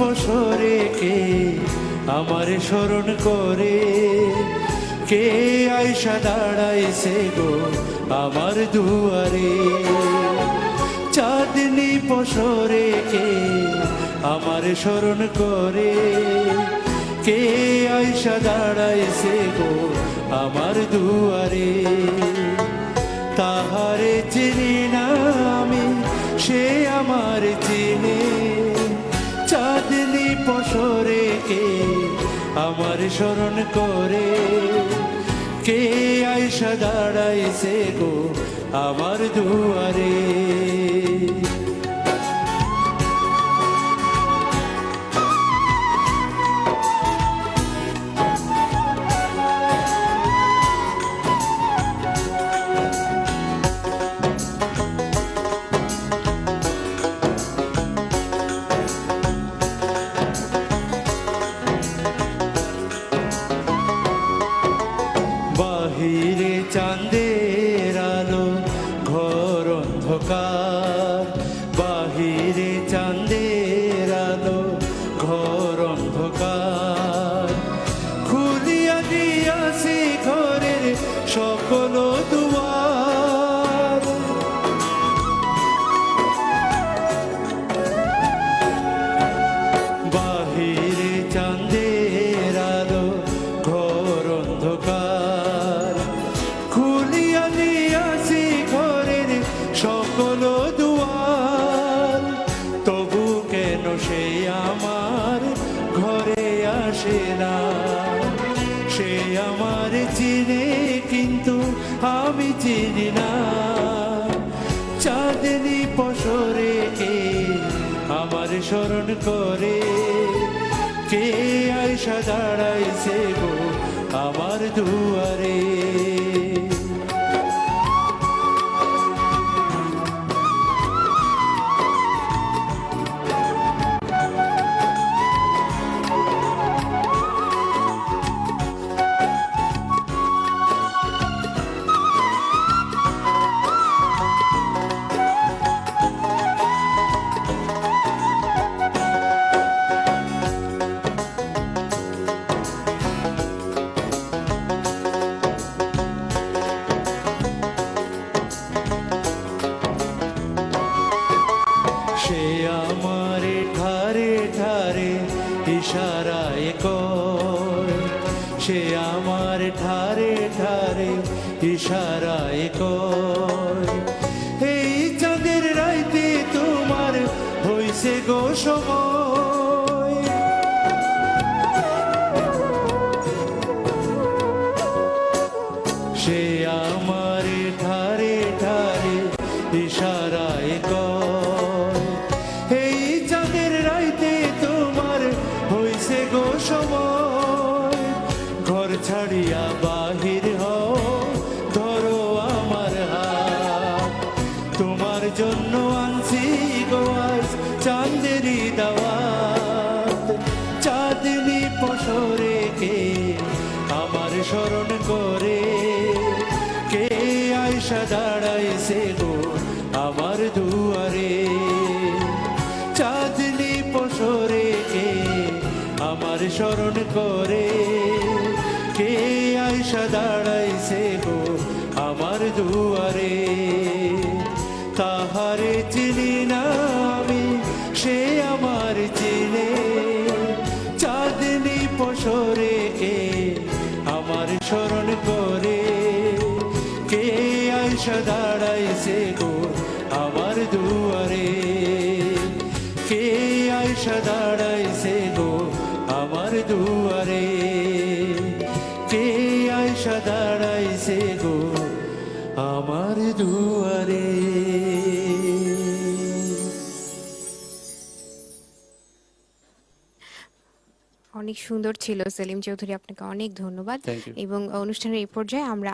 পশরে কে আমার স্মরণ করে? কে আয়সা দাঁড়াইছে গো আমার দুয়ারে? চাঁদনি পশরে কে আমার স্মরণ করে? কে আয়সা দাঁড়াইছে গো আমার দুয়ারে? তাহারে চিনি না আমি, সে আমার চিনে। কে আমার স্মরণ করে। কে আয়সা দাঁড়াইছে গো আমার দুয়ারে? বাহিরে চাঁদের আলো ঘর অন্ধকার। বাহিরে চাঁদের আলো ঘর অন্ধকার। খুলিয়া দিয়াছি ঘরের সকল আমার ঘরে আসে না। সে আমার চিনে, কিন্তু আমি চিনি না। চাঁদনি পশরে কে আমার স্মরণ করে? কে আয়সা দাঁড়াইছে গো আমার দুয়ারে? সে আমারে ঠারে ঠারে ইশারায় কয় সে আমার ঠারে ঠারে ইশারায় কয় এই চাঁদের রাইতে তোমার হইছে গো সময়। সে আমার ধারে ধারে ইশারায় কয় দাঁড়াইছে আমার দুয়ারে, চাঁদনি পশরে কে আমার স্মরণ করে? কে আয়সা দাঁড়াইছে গো আমার দুয়ারে? তাহারে চিনি না আমি, সে আমার আয়সা দাঁড়াইছে গো আমার দুয়ারে কে আয়সা দাঁড়াইছে গো আমার দুয়ারে কে আয়সা দাঁড়াইছে গো আমার দুয়ারে অনেক সুন্দর ছিল সেলিম চৌধুরী আপনাকে অনেক ধন্যবাদ। এবং অনুষ্ঠানের এই পর্যায়ে আমরা